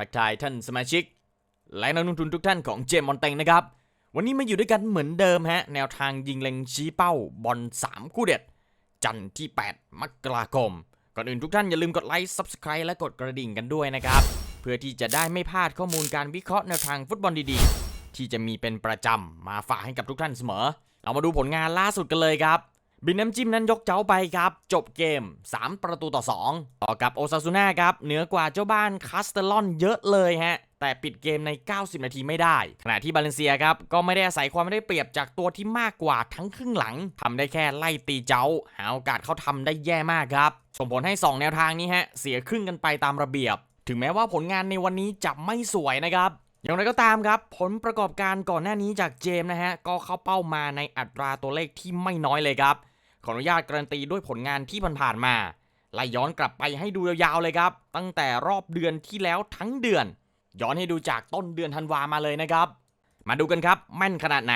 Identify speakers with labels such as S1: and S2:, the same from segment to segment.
S1: ทักทายท่านสมาชิก และนักลงทุนทุกท่านของเจมมอนเตงนะครับ วันนี้มาอยู่ด้วยกันเหมือนเดิมฮะ แนวทางยิงเล็งชี้เป้าบอล3 คู่เด็ด จันทร์ที่ 8 มกราคม ก่อนอื่นทุกท่านอย่าลืมกดไลค์ Subscribe และกดกระดิ่งกันด้วยนะครับ เพื่อที่จะได้ไม่พลาดข้อมูลการวิเคราะห์แนวทางฟุตบอลดีๆ ที่จะมีเป็นประจำมาฝากให้กับทุกท่านเสมอ เรามาดูผลงานล่าสุดกันเลยครับ บินน้ำจิ้มนั้นยกเจ้าไปครับ จบเกม 3 ประตูต่อ 2 ต่อกับโอซาซูน่าครับ เหนือกว่าเจ้าบ้านคาสเตลอนเยอะเลยฮะ แต่ปิดเกมใน 90 นาทีไม่ได้ ขณะที่บาเลนเซียครับ ก็ไม่ได้อาศัยความไม่ได้เปรียบจากตัวที่มากกว่าทั้งครึ่งหลังทำได้แค่ไล่ตีเจ้า หาโอกาสเข้าทำได้แย่มากครับ ส่งผลให้ 2 แนวทางนี้ฮะเสียครึ่งกันไปตามระเบียบ ถึงแม้ว่าผลงานในวันนี้จะไม่สวยนะครับอย่างไรก็ตามครับ ผลประกอบการก่อนหน้านี้จากเจมส์นะฮะก็เข้าเป้ามาในอัตราตัวเลขที่ไม่น้อยเลยครับ ขออนุญาตการันตีด้วยผลงานที่ผ่านๆมาไล่ย้อนกลับไปให้ดูยาวๆเลยครับ ตั้งแต่รอบเดือนที่แล้วทั้งเดือน ย้อนให้ดูจากต้นเดือนธันวามาเลยนะครับ มาดูกันครับแม่นขนาดไหน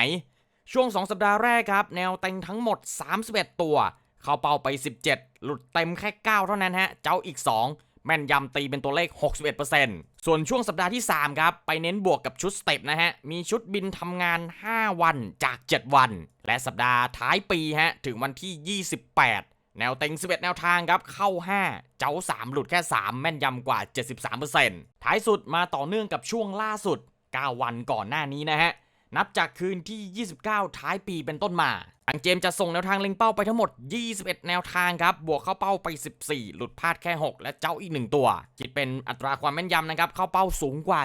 S1: ช่วง 2 สัปดาห์แรกครับ แนวเต็งทั้งหมด 31 ตัว เข้าเป้าไป 17 หลุดเต็มแค่ 9 เท่านั้นฮะ เจ้าอีก 2 แม่นยำตีเป็นตัวเลข 61%ส่วนช่วงสัปดาห์ที่ 3 ครับ ไปเน้นบวกกับชุดสเต็ปนะฮะ มีชุดบินทำงาน 5 วันจาก 7 วัน และสัปดาห์ท้ายปีฮะ ถึงวันที่ 28 แนวเต็ง 11 แนวทางครับ เข้า 5 เจ้า 3 หลุดแค่ 3 แม่นยำกว่า 73%ท้ายสุดมาต่อเนื่องกับช่วงล่าสุด 9 วันก่อนหน้านี้นะฮะนับจากคืนที่ 29 ท้ายปีเป็นต้นมา ทางเจมส์จะส่งแนวทางเล็งเป้าไปทั้งหมด 21 แนวทางครับ บวกเข้าเป้าไป 14 หลุดพลาดแค่ 6 และเจ้าอีก 1 ตัว คิดเป็นอัตราความแม่นยำนะครับ เข้าเป้าสูงกว่า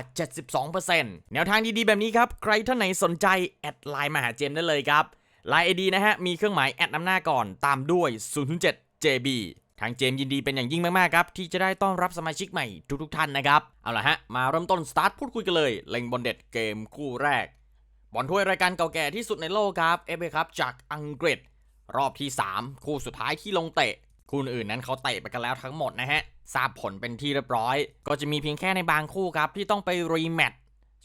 S1: 72%แนวทางดีๆ แบบนี้ครับ ใครท่านไหนสนใจ แอดไลน์มาหาเจมส์ได้เลยครับ ไลน์ไอดีนะฮะ มีเครื่องหมายแอดนำหน้าก่อน ตามด้วย 007 JB ทางเจมส์ยินดีเป็นอย่างยิ่งมากๆครับ ที่จะได้ต้อนรับสมาชิกใหม่ทุกๆท่านนะครับ เอาละฮะ มาเริ่มต้นสตาร์ทพูดคุยกันเลย เล็งบอลเด็ดเกมคู่แรก บอลถ้วยรายการเก่าแก่ที่สุดในโลกครับ FA ครับจากอังกฤษ รอบที่ 3 คู่สุดท้ายที่ลงเตะ คู่อื่นนั้นเขาเตะไปกันแล้วทั้งหมดนะฮะทราบผลเป็นที่เรียบร้อย ก็จะมีเพียงแค่ในบางคู่ครับที่ต้องไปรีแมตช์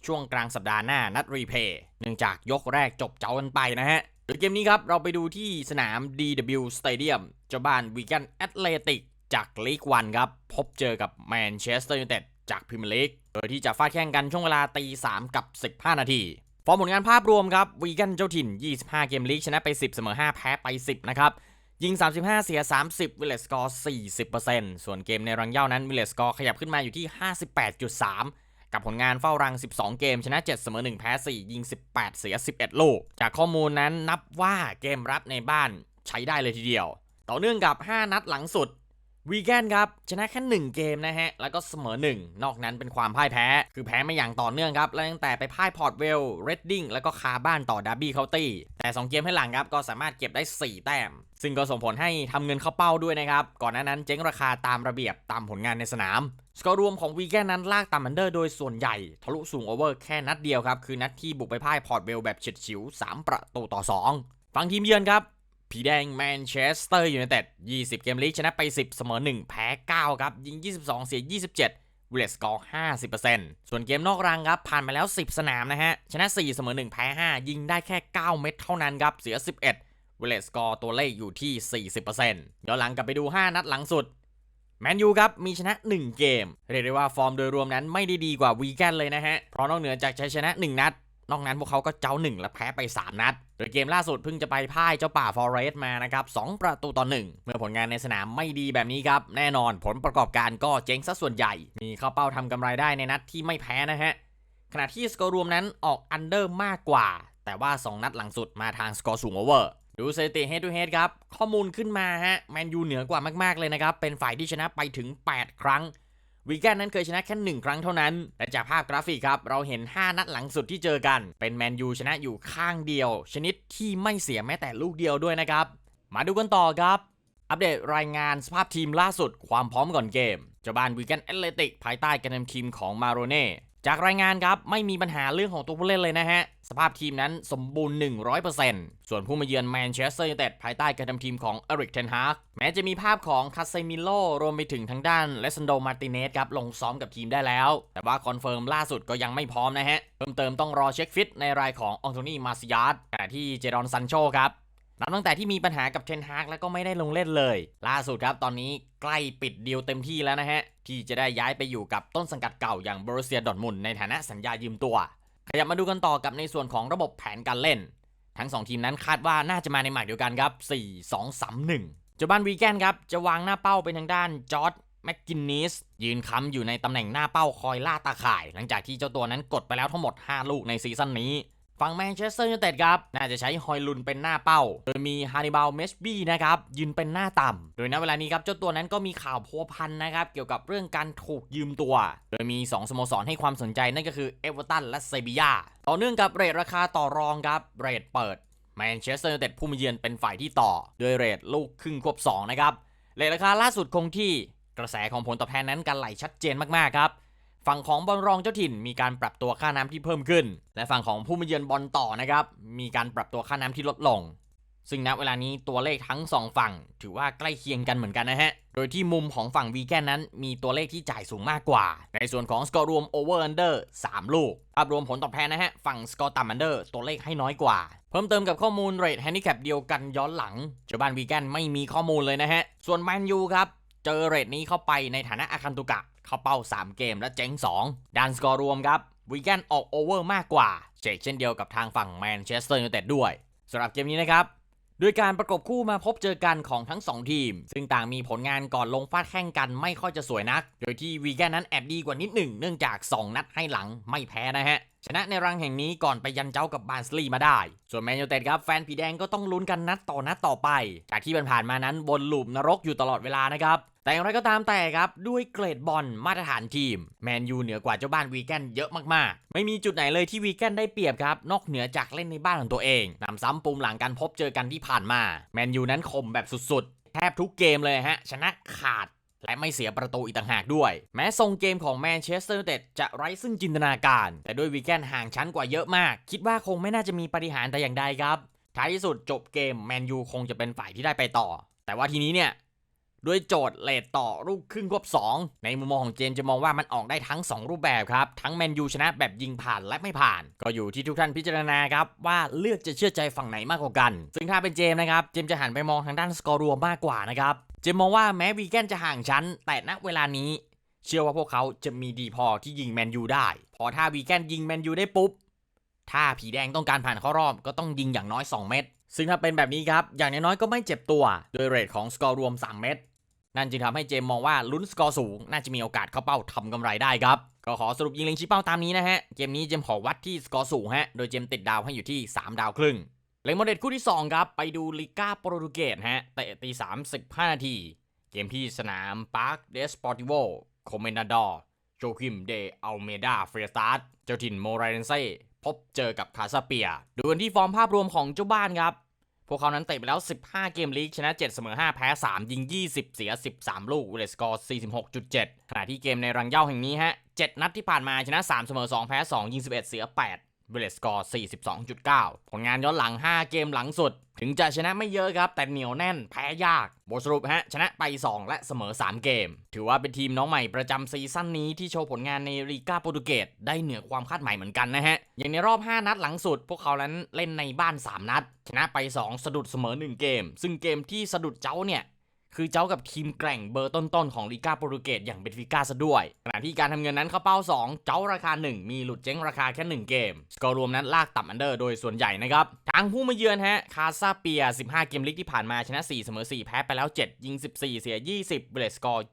S1: ช่วงกลางสัปดาห์หน้านัดรีเพย์เนื่องจากยกแรกจบเจ้ากันไปนะฮะโดยเกมนี้ครับเราไปดูที่สนาม DW Stadium เจ้าบ้านวีแกนแอตเลติกจากลีกวันครับ พบเจอกับแมนเชสเตอร์ยูไนเต็ดจากพรีเมียร์ลีกโดยที่จะฟาดแข่งกันช่วงเวลาตี3กับ 15 นาที ฟอร์มผลงานภาพรวมครับวีแกนเจ้าถิ่น 25 เกมลีกชนะไป 10 เสมอ 5 แพ้ไป 10 นะครับ ยิง 35 เสีย 30 วิลเลสกอร์ 40%ส่วนเกมในรังเย่านั้นวิลเลสกอร์ขยับขึ้นมาอยู่ที่ 58.3 กับผลงานเฝ้ารัง 12 เกม ชนะ 7 เสมอ 1 แพ้ 4 ยิง 18 เสีย 11 ลูก จากข้อมูลนั้นนับว่าเกมรับในบ้านใช้ได้เลยทีเดียว ต่อเนื่องกับ 5 นัดหลังสุด วีแกนครับ ชนะแค่ 1 เกมนะฮะ แล้วก็เสมอ 1 นอกนั้นเป็นความพ่ายแพ้ คือแพ้ไม่อย่างต่อเนื่องครับ และตั้งแต่ไปพ่ายพอร์ตเวล เรดดิ้ง แล้วก็คาบ้านต่อดาร์บี้เคาน์ตี้ แต่ 2 เกมให้หลังครับ ก็สามารถเก็บได้ 4 แต้ม ซึ่งก็ส่งผลให้ทำเงินเข้าเป้าด้วยนะครับ ก่อนหน้านั้นเจ๊งราคาตามระเบียบตามผลงานในสนาม สกอร์รวมของวีแกนนั้นลากตามอันเดอร์โดยส่วนใหญ่ทะลุสูงโอเวอร์แค่นัดเดียวครับ คือนัดที่บุกไปพ่ายพอร์ตเวลแบบเฉียดฉิว 3 ประตูต่อ 2 ฝั่งทีมเยือนครับ ผีแดงแมนเชสเตอร์ยูไนเต็ด 20 เกมลีกชนะไป 10 เสมอ 1 แพ้ 9 ครับ ยิง 22 เสีย 27วิลเลสกอร์ 50%ส่วนเกมนอกรังครับ ผ่านมาแล้ว 10 สนามนะฮะ ชนะ 4 เสมอ 1 แพ้ 5 ยิงได้แค่ 9 เม็ดเท่านั้นครับ เสีย 11วิลเลสกอร์ตัวเลขอยู่ที่ 40%ย้อนหลังกลับไปดู 5 นัดหลังสุดแมนยูครับ มีชนะ 1 เกม เรียกได้ว่าฟอร์มโดยรวมนั้นไม่ได้ดีกว่าวีแกนเลยนะฮะ เพราะนอกเหนือจากชัยชนะ 1 นัด นอกนั้นพวกเขาก็เจ้า1และแพ้ไป 3 นัด โดยเกมล่าสุดเพิ่งจะไปพ่ายเจ้าป่าฟอเรสต์มานะครับ2ประตูต่อ 1 เมื่อผลงานในสนามไม่ดีแบบนี้ครับ แน่นอนผลประกอบการก็เจ๊งซะส่วนใหญ่ มีเข้าเป้าทำกำไรได้ในนัดที่ไม่แพ้นะฮะ ขณะที่สกอร์รวมนั้นออกอันเดอร์มากกว่า แต่ว่า 2 นัดหลังสุดมาทางสกอร์สูงโอเวอร์ดูสถิติ head to h e a ครับ ข้อมูลขึ้นมาฮะแมนยูเหนือกว่ามากๆเลยนะครับ เป็นฝ่ายที่ชนะไปถึง 8 ครั้ง วิกแกนนั้นเคยชนะแค่หนึ่งครั้งเท่านั้น และจากภาพกราฟิกครับ เราเห็น 5 นัดหลังสุดที่เจอกัน เป็นแมนยูชนะอยู่ข้างเดียว ชนิดที่ไม่เสียแม้แต่ลูกเดียวด้วยนะครับ มาดูกันต่อครับ อัปเดตรายงานสภาพทีมล่าสุดความพร้อมก่อนเกมเจ้าบ้านวิกแกนแอตเลติกภายใต้การนำทีมของมาโรเน่ จากรายงานครับไม่มีปัญหาเรื่องของตัวผู้เล่นเลยนะฮะ สภาพทีมนั้นสมบูรณ์ 100%ส่วนผู้มาเยือนแมนเชสเตอร์ยูไนเต็ดภายใต้การทำทีมของเอริกเทนฮากแม้จะมีภาพของคาเซมิโลรวมไปถึงทางด้านเลซันโดมาร์ติเนสครับลงซ้อมกับทีมได้แล้ว แต่ว่าคอนเฟิร์มล่าสุดก็ยังไม่พร้อมนะฮะ เพิ่มเติมต้องรอเช็คฟิตในรายของอองโทนีมาซิยาร์ดขณะที่เจรอนซันโชครับ นับตั้งแต่ที่มีปัญหากับเทนฮากแล้วก็ไม่ได้ลงเล่นเลย ล่าสุดครับตอนนี้ใกล้ปิดดีลเต็มที่แล้วนะฮะ ที่จะได้ย้ายไปอยู่กับต้นสังกัดเก่าอย่างบรูเซียดอร์ทมุนในฐานะสัญญายืมตัว ขยับมาดูกันต่อกับในส่วนของระบบแผนการเล่น ทั้ง 2 ทีมนั้นคาดว่าน่าจะมาในหมายเดียวกันครับ 4 2 3 1เจ้าบ้านวีแกนครับจะวางหน้าเป้าเป็นทางด้านจอร์ดแม็กกินนิสยืนค้ำอยู่ในตำแหน่งหน้าเป้าคอยล่าตาข่าย หลังจากที่เจ้าตัวนั้นกดไปแล้วทั้งหมด 5 ลูกในซีซั่นนี้ ฝั่งแมนเชสเตอร์ยูไนเต็ดครับ น่าจะใช้ฮอยลุนเป็นหน้าเป้า โดยมีฮานิบาลเมชบี้นะครับ ยืนเป็นหน้าต่ำ โดยณเวลานี้ครับ เจ้าตัวนั้นก็มีข่าวพัวพันนะครับ เกี่ยวกับเรื่องการถูกยืมตัว โดยมี 2 สโมสรให้ความสนใจนั่นก็คือเอเวอร์ตันและเซบียาต่อเนื่องกับเรทราคาต่อรองครับ เรทเปิดแมนเชสเตอร์ยูไนเต็ดผู้มาเยือนเป็นฝ่ายที่ต่อโดยเรทลูกครึ่งควบ2นะครับ เรทราคาล่าสุดคงที่ กระแสของผลตอบแทนนั้นการไหลชัดเจนมากๆครับ ฝั่งของบอลรองเจ้าถิ่นมีการปรับตัวค่าน้ำที่เพิ่มขึ้น และฝั่งของผู้มาเยือนบอลต่อนะครับมีการปรับตัวค่าน้ำที่ลดลง ซึ่งณเวลานี้ตัวเลขทั้ง 2 ฝั่ง ถือว่าใกล้เคียงกันเหมือนกันนะฮะ โดยที่มุมของฝั่งวีแกนนั้น มีตัวเลขที่จ่ายสูงมากกว่า ในส่วนของสกอร์รวมโอเวอร์อันเดอร์3ลูกภาพรวมผลตอบแทนนะฮะฝั่งสกอร์ต่ำอันเดอร์ตัวเลขให้น้อยกว่า เพิ่มเติมกับข้อมูลเรทแฮนดิแคปเดียวกันย้อนหลังเจ้าบ้านวีแกนไม่มีข้อมูลเลยนะฮะส่วนแมนยูครับเจอเรทนี้เข้าไปในฐานะอาคันตุกะ เข้าเป้า 3 เกมและเจ๊ง 2 ด้านสกอร์รวมครับวีแกนออกโอเวอร์มากกว่าเชกเช่นเดียวกับทางฝั่งแมนเชสเตอร์ยูไนเต็ดด้วยสำหรับเกมนี้นะครับด้วยการประกบคู่มาพบเจอกันของทั้ง 2 ทีม ซึ่งต่างมีผลงานก่อนลงฟาดแข่งกันไม่ค่อยจะสวยนัก โดยที่วีแกนนั้นแอบดีกว่านิดหนึ่งเนื่องจาก 2 นัดให้หลังไม่แพ้นะฮะ ชนะในรังแห่งนี้ก่อนไปยันเจ้ากับบาร์สลีมาได้ ส่วนแมนยูเต็ดครับแฟนผีแดงก็ต้องลุ้นกันนัดต่อนัดต่อไป จากที่ผ่านมานั้นบนลูปนรกอยู่ตลอดเวลานะครับ แต่อย่างไรก็ตามแต่ครับ ด้วยเกรดบอลมาตรฐานทีม แมนยูเหนือกว่าเจ้าบ้านวีแกนเยอะมากๆ ไม่มีจุดไหนเลยที่วีแกนได้เปรียบครับ นอกเหนือจากเล่นในบ้านของตัวเองนำซ้ำปุ่มหลังการพบเจอกันที่ผ่านมา แมนยูนั้นคมแบบสุดๆ แทบทุกเกมเลยฮะชนะขาด และไม่เสียประตูอีกต่างหากด้วย แม้ทรงเกมของแมนเชสเตอร์ยูไนเต็ดจะไร้ซึ่งจินตนาการ แต่ด้วยวีแกนห่างชั้นกว่าเยอะมาก คิดว่าคงไม่น่าจะมีปาฏิหารย์แต่อย่างใดครับ ท้ายที่สุดจบเกมแมนยูคงจะเป็นฝ่ายที่ได้ไปต่อ แต่ว่าทีนี้เนี่ยด้วยโจทย์เลทต่อลูกครึ่งควบ 2 ในมุมมองของเจมจะมองว่ามันออกได้ทั้ง 2 รูปแบบครับ ทั้งแมนยูชนะแบบยิงผ่านและไม่ผ่าน ก็อยู่ที่ทุกท่านพิจารณาครับ ว่าเลือกจะเชื่อใจฝั่งไหนมากกว่ากัน ซึ่งถ้าเป็นเจมนะครับ เจมจะหันไปมองทางด้านสกอร์รวมมากกว่านะครับ เจมมองว่าแม้วีแกนจะห่างชั้น แต่ณเวลานี้ เชื่อว่าพวกเขาจะมีดีพอที่ยิงแมนยูได้ พอถ้าวีแกนยิงแมนยูได้ปุ๊บ ถ้าผีแดงต้องการผ่านเข้ารอบก็ต้องยิงอย่างน้อย 2 เม็ด ซึ่งถ้าเป็นแบบนี้ครับ อย่างน้อยก็ไม่เจ็บตัว โดยเรทของสกอร์รวม 3 เม็ด นั่นจึงทำให้เจมมองว่าลุ้นสกอร์สูง น่าจะมีโอกาสเข้าเป้าทำกำไรได้ครับ ก็ขอสรุปยิงเล็งชี้เป้าตามนี้นะฮะ เกมนี้เจมขอวัดที่สกอร์สูงฮะ โดยเจมติดดาวให้อยู่ที่ 3 ดาวครึ่ง เล็งโมเดลคู่ที่ 2 ครับ ไปดูลิก้าโปรตุเกสฮะเตะตี35นาที เกมที่สนามปาร์คเดสปอร์ติโวโคเมนาดอร์โจคิมเดอัลเมดาเฟรสตาร์เจ้าถิ่นโมไรเนเซ่พบเจอกับคาซาเปีย ดูกันที่ฟอร์มภาพรวมของเจ้าบ้านครับ พวกเขานั้นเตะไปแล้ว 15 เกมลีก ชนะ 7 เสมอ 5 แพ้ 3 ยิง 20 เสีย 13 ลูกเวลสกอร์ 46.7 ขณะที่เกมในรังเย่าแห่งนี้ฮะ 7 นัดที่ผ่านมาชนะ 3 เสมอ 2 แพ้ 2 ยิง 11 เสีย 8 เวลสกอร์42.9 ผลงานย้อนหลัง 5 เกมหลังสุด ถึงจะชนะไม่เยอะครับ แต่เหนียวแน่น แพ้ยาก บทสรุปฮะ ชนะไป 2 และเสมอ 3 เกม ถือว่าเป็นทีมน้องใหม่ประจำซีซั่นนี้ที่โชว์ผลงานในลีกาโปรตุเกสได้เหนือความคาดหมายเหมือนกันนะฮะ อย่างในรอบ 5 นัดหลังสุด พวกเขานั้นเล่นในบ้าน 3 นัด ชนะไป 2 สะดุดเสมอ 1 เกม ซึ่งเกมที่สะดุดเจ้าเนี่ย คือเจ้ากับทีมแกร่งเบอร์ต้นๆของลีกาโปรตุเกสอย่างเบนฟิก้าซะด้วย ขณะที่การทำเงินนั้นเข้าเป้า 2 เจ้าราคา 1 มีหลุดเจ๊งราคาแค่ 1 เกม สกอร์รวมนั้นลากต่ำอันเดอร์โดยส่วนใหญ่นะครับทางผู้มาเยือนฮะคาซาเปีย 15 เกมลีกที่ผ่านมาชนะ 4 เสมอ 4 แพ้ไปแล้ว 7 ยิง 14 เสีย 20เบรสกอร์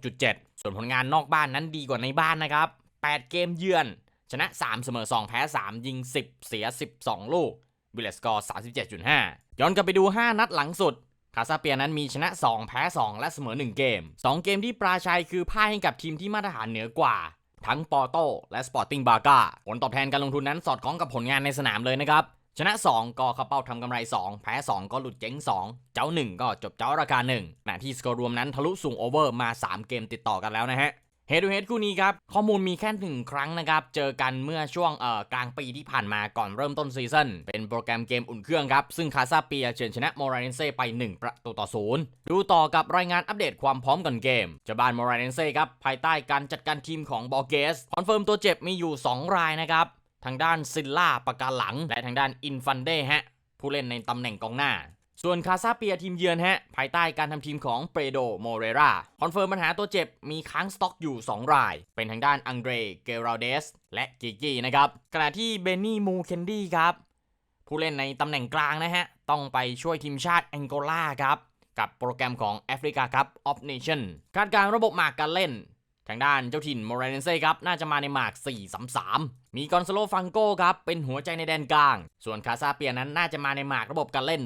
S1: 26.7 ส่วนผลงานนอกบ้านนั้นดีกว่าในบ้านนะครับ 8 เกมเยือน ชนะ 3 เสมอ 2 แพ้ 3 ยิง 10 เสีย 12 ลูกเบรสกอร์ 37.5 ย้อนกลับไปดู 5 นัดหลังสุด คาซาเปียนั้นมีชนะ 2 แพ้ 2 และเสมอ 1 เกม 2 เกมที่ปราชัยคือพ่ายให้กับทีมที่มาตรฐานเหนือกว่า ทั้งปอร์โตและสปอร์ติ้งบากาผลตอบแทนการลงทุนนั้นสอดคล้องกับผลงานในสนามเลยนะครับ ชนะ 2 ก็เข้าเป้าทำกำไร 2 แพ้ 2 ก็หลุดเจ๊ง 2 เจ้า 1 ก็จบเจ้าราคา1ขณะที่สกอร์รวมนั้นทะลุสูงโอเวอร์มา 3 เกมติดต่อกันแล้วนะฮะ เฮดูเฮดคู่นี้ครับ ข้อมูลมีแค่หนึ่งครั้งนะครับ เจอกันเมื่อช่วงเอ่อกลางปีที่ผ่านมาก่อนเริ่มต้นซีซั่นเป็นโปรแกรมเกมอุ่นเครื่องครับ ซึ่งคาซาเปียเฉือนชนะโมราเนเซ่ไป 1 ประตูต่อศูนย์ดูต่อกับรายงานอัปเดตความพร้อมก่อนเกมเจาบานโมราเนเซ่ครับ ภายใต้การจัดการทีมของบอเกสคอนเฟิร์มตัวเจ็บมีอยู่ 2 รายนะครับทางด้านซิลล่าปากกาหลัง และทางด้านอินฟันเดฮะผู้เล่นในตำแหน่งกองหน้า ส่วนคาซาเปียทีมเยือนฮะ ภายใต้การทำทีมของเปโดโมเรราคอนเฟิร์มปัญหาตัวเจ็บมีค้างสต็อกอยู่ 2 ราย เป็นทางด้านอังเดรเกราเดส และกิกินะครับ ขณะที่เบนนี่มูเคนดี้ครับ ผู้เล่นในตำแหน่งกลางนะฮะ ต้องไปช่วยทีมชาติแองโกลาครับ กับโปรแกรมของแอฟริกาครับออฟเนชั่นคาดการ์ระบบหมากการเล่น ทางด้านเจ้าถิ่นโมเรนเซ่ครับ น่าจะมาในหมาก4-3-3 มีกอนซาโลฟังโกครับ เป็นหัวใจในแดนกลาง ส่วนคาซาเปียนั้นน่าจะมาในหมากระบบการเล่น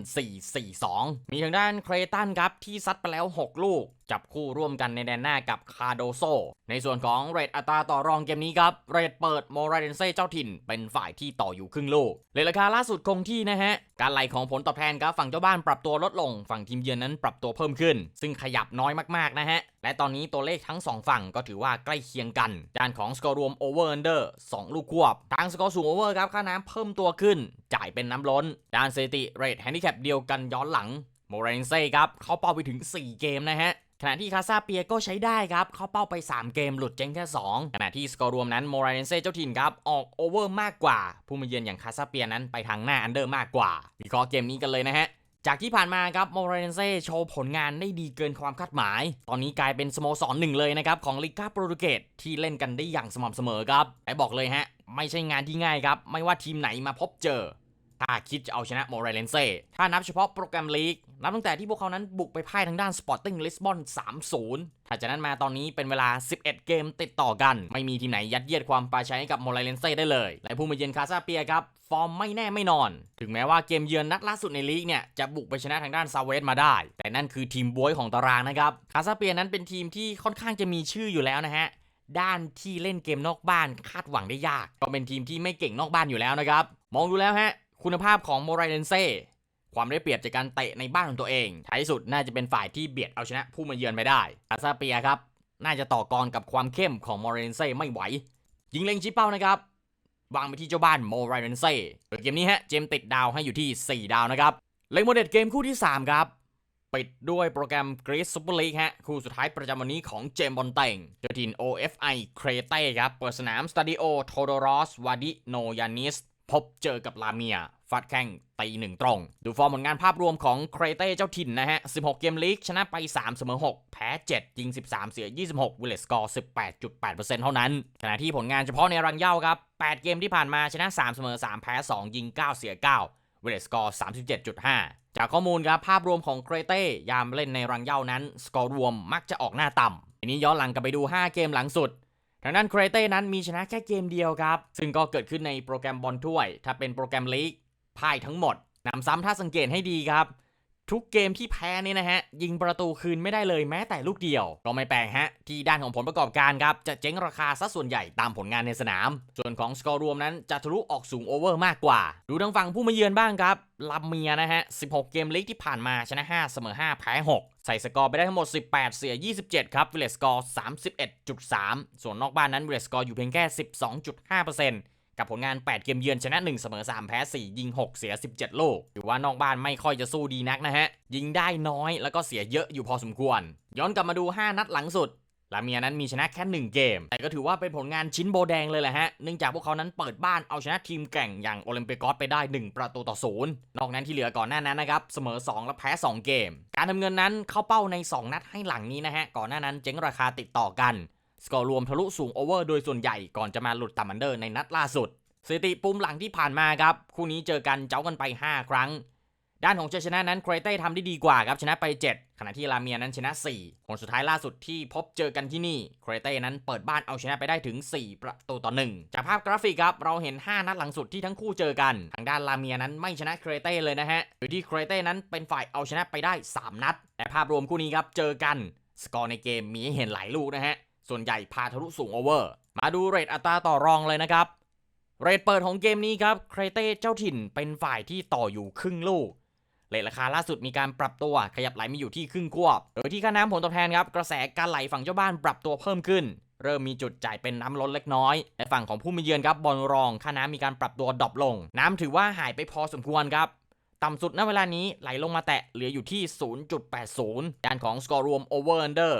S1: 4-4-2 มีทางด้านเครตันครับ ที่ซัดไปแล้ว 6 ลูก จับคู่ร่วมกันในแดนหน้ากับคาโดโซ ในส่วนของเรทอัตราต่อรองเกมนี้ครับ เรทเปิดโมเรเนเซ่เจ้าถิ่น เป็นฝ่ายที่ต่ออยู่ครึ่งลูกเลยราคาล่าสุดคงที่นะฮะ การไหลของผลตอบแทนครับฝั่งเจ้าบ้านปรับตัวลดลง ฝั่งทีมเยือนนั้นปรับตัวเพิ่มขึ้น ซึ่งขยับน้อยมากๆนะฮะ และตอนนี้ตัวเลขทั้ง 2 ฝั่งก็ถือว่าใกล้เคียงกัน ด้านของสกอร์รวมโอเวอร์อันเดอร์2ลูกควบ ทางสกอร์สูงโอเวอร์ครับค่าน้ำเพิ่มตัวขึ้น จ่ายเป็นน้ำล้น ด้านสถิติเรทแฮนดิแคปเดียวกันย้อนหลังโมเรนเซ่ครับเขาเป้าไปถึง 4 เกมนะฮะ ขณะที่คาซาเปียก็ใช้ได้ครับเข้าเป้าไป 3 เกมหลุดเจ๊งแค่ 2 ขณะที่สกอร์รวมนั้นโมเรนเซ่เจ้าถิ่นครับ ออกโอเวอร์มากกว่า ผู้มาเยือนอย่างคาซาเปียนั้นไปทางหน้าอันเดอร์มากกว่าวิเคราะห์เกมนี้กันเลยนะฮะจากที่ผ่านมาครับโมเรนเซ่โชว์ผลงานได้ดีเกินความคาดหมาย ตอนนี้กลายเป็นสโมสรหนึ่งเลยนะครับของลิก้าโปรตุเกสที่เล่นกันได้อย่างสม่ำเสมอครับและบอกเลยฮะ ไม่ใช่งานที่ง่ายครับ ไม่ว่าทีมไหนมาพบเจอ ถ้าคิดจะเอาชนะโมเรเลนเซ่ ถ้านับเฉพาะโปรแกรมลีก นับตั้งแต่ที่พวกเขานั้นบุกไปพ่ายทางด้านสปอร์ติ้งลิสบอน3-0ถ้าจากนั้นมาตอนนี้เป็นเวลา 11 เกมติดต่อกัน ไม่มีทีมไหนยัดเยียดความปราชัยให้กับโมเรเลนเซ่ได้เลย และผู้มาเยือนคาซาเปียครับ ฟอร์มไม่แน่ไม่นอน ถึงแม้ว่าเกมเยือนนัดล่าสุดในลีกเนี่ยจะบุกไปชนะทางด้านซาเวสมาได้ แต่นั่นคือทีมบวยของตารางนะครับ คาซาเปียนั้นเป็นทีมที่ค่อนข้างจะมีชื่ออยู่แล้วนะฮะด้านที่เล่นเกมนอกบ้านคาดหวังได้ยาก ก็เป็นทีมที่ไม่เก่งนอกบ้านอยู่แล้วนะครับ มองดูแล้วฮะ คุณภาพของโมไรเลนเซ่ความได้เปรียบจากการเตะในบ้านของตัวเองท้ายสุดน่าจะเป็นฝ่ายที่เบียดเอาชนะผู้มาเยือนไปได้อาซาเปียครับ น่าจะต่อกรกับความเข้มของโมไรเลนเซ่ไม่ไหว ยิงเล็งชี้เป้านะครับวางไปที่เจ้าบ้านโมไรเลนเซ่เกมนี้ฮะเจมติดดาวให้อยู่ที่ 4 ดาวนะครับเล็งโมเดลเกมคู่ที่ 3 ครับปิดด้วยโปรแกรม Greece Super League ฮะ คู่สุดท้ายประจำวันนี้ของเจมบอลเต็งเจอทีม OFI เครเต้ครับ เปิดสนามสตาดิโอโทโดรอสวาดิโนยานิส พบเจอกับลาเมียฟัดแข่งตีหนึ่งตรง ดูฟอร์มผลงานภาพรวมของเครเต้เจ้าถิ่นนะฮะ 16 เกมลีก ชนะไป 3 เสมอ 6 แพ้ 7 ยิง 13 เสีย 26 วิลเลสกอร์ 18.8%เท่านั้น ขณะที่ผลงานเฉพาะในรังเย่าครับ 8 เกมที่ผ่านมาชนะ 3 เสมอ 3 แพ้ 2 ยิง 9 เสีย 9 วิลเลสกอร์ 37.5 จากข้อมูลครับ ภาพรวมของเครเต้ยามเล่นในรังเย่านั้น สกอร์รวมมักจะออกหน้าต่ำทีนี้ย้อนหลังกลับไปดู 5 เกมหลังสุด ดังด้นเครเต้นั้นมีชนะแค่เกมเดียวครับ ซึ่งก็เกิดขึ้นในโปรแกรมบอลถ้วย ถ้าเป็นโปรแกรมลีกพ่ายทั้งหมดนำซ้ำถ้าสังเกตให้ดีครับ ทุกเกมที่แพ้นี่นะฮะ ยิงประตูคืนไม่ได้เลยแม้แต่ลูกเดียว ก็ไม่แปลกฮะ ที่ด้านของผลประกอบการครับ จะเจ๊งราคาซะส่วนใหญ่ตามผลงานในสนาม ส่วนของสกอร์รวมนั้นจะทะลุออกสูงโอเวอร์มากกว่า ดูทางฝั่งผู้มาเยือนบ้างครับลาเมียนะฮะ 16 เกมลีกที่ผ่านมาชนะ 5 เสมอ 5 แพ้ 6 ใส่สกอร์ไปได้ทั้งหมด 18 เสีย 27 ครับวิลเลสกอร์ 31.3 ส่วนนอกบ้านนั้นวิลเลสกอร์อยู่เพียงแค่ 12.5% กับผลงาน 8 เกมเยือนชนะ 1 เสมอ 3 แพ้ 4 ยิง 6 เสีย 17 ลูกถือว่านอกบ้านไม่ค่อยจะสู้ดีนักนะฮะ ยิงได้น้อยแล้วก็เสียเยอะอยู่พอสมควร ย้อนกลับมาดู 5 นัดหลังสุดลาเมียนั้นมีชนะแค่ 1 เกม แต่ก็ถือว่าเป็นผลงานชิ้นโบแดงเลยแหละฮะ เนื่องจากพวกเขานั้นเปิดบ้านเอาชนะทีมแก่งอย่างโอลิมเปยกอสไปได้ 1 ประตูต่อศูนย์นอกนั้นที่เหลือก่อนหน้านั้นนะครับ เสมอ 2 และแพ้ 2 เกม การทำเงินนั้นเข้าเป้าใน 2 นัดให้หลังนี้นะฮะ ก่อนหน้านั้นเจ๊งราคาติดต่อกัน สกอร์รวมทะลุสูงโอเวอร์โดยส่วนใหญ่ก่อนจะมาหลุดต่ำอันเดอร์ในนัดล่าสุดสถิติปุ่มหลังที่ผ่านมาครับ คู่นี้เจอกันเจ้ากันไป 5 ครั้ง ด้านของชัยชนะนั้นเครเต้ทำได้ดีกว่าครับชนะไป 7 ขณะที่ลาเมียนั้นชนะ4ผลสุดท้ายล่าสุดที่พบเจอกันที่นี่เครเต้นั้นเปิดบ้านเอาชนะไปได้ถึง 4 ประตูต่อ 1 จากภาพกราฟิกครับเราเห็น 5 นัดหลังสุดที่ทั้งคู่เจอกัน ทางด้านลาเมียนั้นไม่ชนะเครเต้เลยนะฮะโดยที่เครเต้นั้นเป็นฝ่ายเอาชนะไปได้ 3 นัดแต่ภาพรวมคู่นี้ครับเจอกันสกอร์ในเกมมีให้เห็นหลายลูกนะฮะ ส่วนใหญ่พาทะลุสูงโอเวอร์ มาดูเรทอัตราต่อรองเลยนะครับ เรทเปิดของเกมนี้ครับเครเต้เจ้าถิ่นเป็นฝ่ายที่ต่ออยู่ครึ่งลูกเรทราคาล่าสุดมีการปรับตัวขยับไหลมาอยู่ที่ครึ่งควบ โดยที่ค่าน้ำผลตอบแทนครับกระแสการไหลฝั่งเจ้าบ้านปรับตัวเพิ่มขึ้น เริ่มมีจุดจ่ายเป็นน้ำล้นเล็กน้อยและฝั่งของผู้มาเยือนครับบอลรองค่าน้ำมีการปรับตัวดรอปลง น้ำถือว่าหายไปพอสมควรครับต่ำสุดณเวลานี้ไหลลงมาแตะเหลืออยู่ที่ 0.80ด้านของสกอร์รวม over under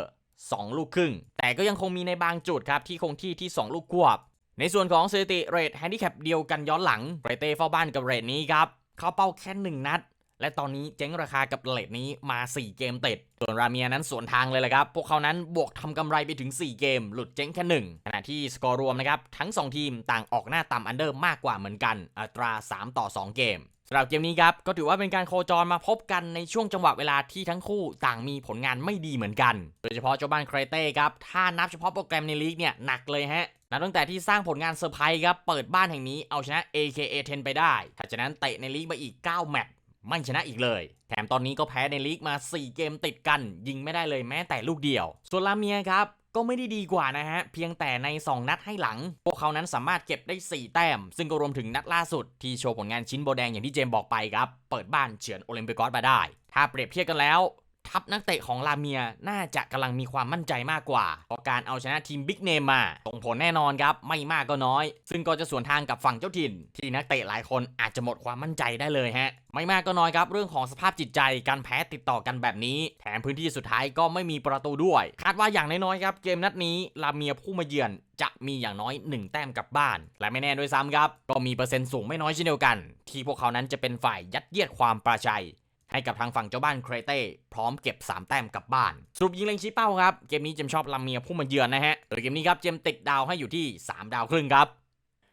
S1: 2 ลูกครึ่ง แต่ก็ยังคงมีในบางจุดครับที่คงที่ที่ 2 ลูกควบ ในส่วนของสถิติเรทแฮนดิแคปเดียวกันย้อนหลังเรเต้เฝ้าบ้านกับเรทนี้ครับ เข้าเป้าแค่ 1 นัด และตอนนี้เจ๊งราคากับเลทนี้มา 4 เกมติด ส่วนราเมียนั้นสวนทางเลยแหละครับ พวกเขานั้นบวกทำกำไรไปถึง 4 เกม หลุดเจ๊งแค่หนึ่งขณะที่สกอร์รวมนะครับทั้ง 2 ทีมต่างออกหน้าต่ำอันเดอร์มากกว่าเหมือนกัน อัตรา 3 ต่อ 2 เกม สำหรับเกมนี้ครับก็ถือว่าเป็นการโคจรมาพบกันในช่วงจังหวะเวลาที่ทั้งคู่ต่างมีผลงานไม่ดีเหมือนกัน โดยเฉพาะเจ้าบ้านเครเต้ครับ ถ้านับเฉพาะโปรแกรมในลีกเนี่ยหนักเลยฮะนับตั้งแต่ที่สร้างผลงานเซอร์ไพรส์ครับ เปิดบ้านแห่งนี้เอาชนะ AKA 10 ไปได้ถ้าจากนั้นเตะในลีกมาอีก 9 แมตช์ไม่ชนะอีกเลย แถมตอนนี้ก็แพ้ในลีกมา 4 เกมติดกัน ยิงไม่ได้เลยแม้แต่ลูกเดียว ส่วนลาเมียครับ ก็ไม่ได้ดีกว่านะฮะ เพียงแต่ใน 2 นัดให้หลัง พวกเขานั้นสามารถเก็บได้ 4 แต้ม ซึ่งก็รวมถึงนัดล่าสุด ที่โชว์ผลงานชิ้นโบแดงอย่างที่เจมบอกไปครับ เปิดบ้านเฉือนโอลิมปิกอสมาได้ ถ้าเปรียบเทียบกันแล้ว ทัพนักเตะของลาเมียน่าจะกำลังมีความมั่นใจมากกว่าเพราะการเอาชนะทีมบิ๊กเนมมาส่งผลแน่นอนครับ ไม่มากก็น้อย ซึ่งก็จะสวนทางกับฝั่งเจ้าถิ่น ที่นักเตะหลายคนอาจจะหมดความมั่นใจได้เลยฮะ ไม่มากก็น้อยครับเรื่องของสภาพจิตใจการแพ้ติดต่อกันแบบนี้ แถมพื้นที่สุดท้ายก็ไม่มีประตูด้วย คาดว่าอย่างน้อยๆครับเกมนัดนี้ลาเมียผู้มาเยือนจะมีอย่างน้อย 1 แต้มกลับบ้าน และไม่แน่ด้วยซ้ำครับ ก็มีเปอร์เซ็นต์สูงไม่น้อยเช่นเดียวกัน ที่พวกเขานั้นจะเป็นฝ่ายยัดเยียดความปราชัย ให้กับทางฝั่งเจ้าบ้านเครเต้พร้อมเก็บ 3 แต้มกลับบ้าน สรุปยิงเล็งชี้เป้าครับ เกมนี้เจมชอบลาเมียผู้มาเยือนนะฮะโดยเกมนี้ครับเจมติดดาวให้อยู่ที่ 3 ดาวครึ่งครับ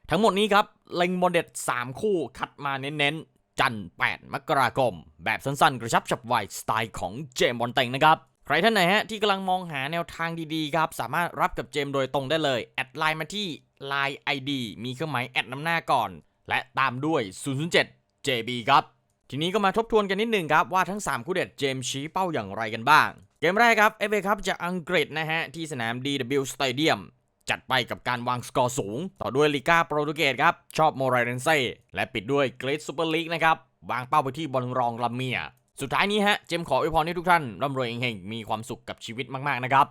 S1: ทั้งหมดนี้ครับเล็งบอลเด็ด 3 คู่คัดมาเน้นๆ จันทร์8มกราคม แบบสั้นๆ กระชับฉับไวสไตล์ของเจมบอลเต็งนะครับใครท่านไหนฮะที่กำลังมองหาแนวทางดีๆครับสามารถรับกับเจมโดยตรงได้เลยแอดไลน์มาที่ Line ID มีเครื่องหมายแอดนำหน้าก่อน และตามด้วย 007 JB ครับ ทีนี้ก็มาทบทวนกันนิดหนึ่งครับว่าทั้ง 3 คู่เด็ดเจมส์ชี้เป้าอย่างไรกันบ้าง เกมแรกครับ FA ครับจากอังกฤษนะฮะที่สนาม DW Stadium จัดไปกับการวางสกอร์สูง ต่อด้วยลิกาโปรตุเกสครับชอบโมไรเรนเซ่และปิดด้วยเกรดซูเปอร์ลีกนะครับวางเป้าไปที่บอลรองลาเมีย สุดท้ายนี้ฮะเจมส์ขออวยพรให้ทุกท่านร่ำรวยเฮงๆมีความสุขกับชีวิตมากๆนะครับ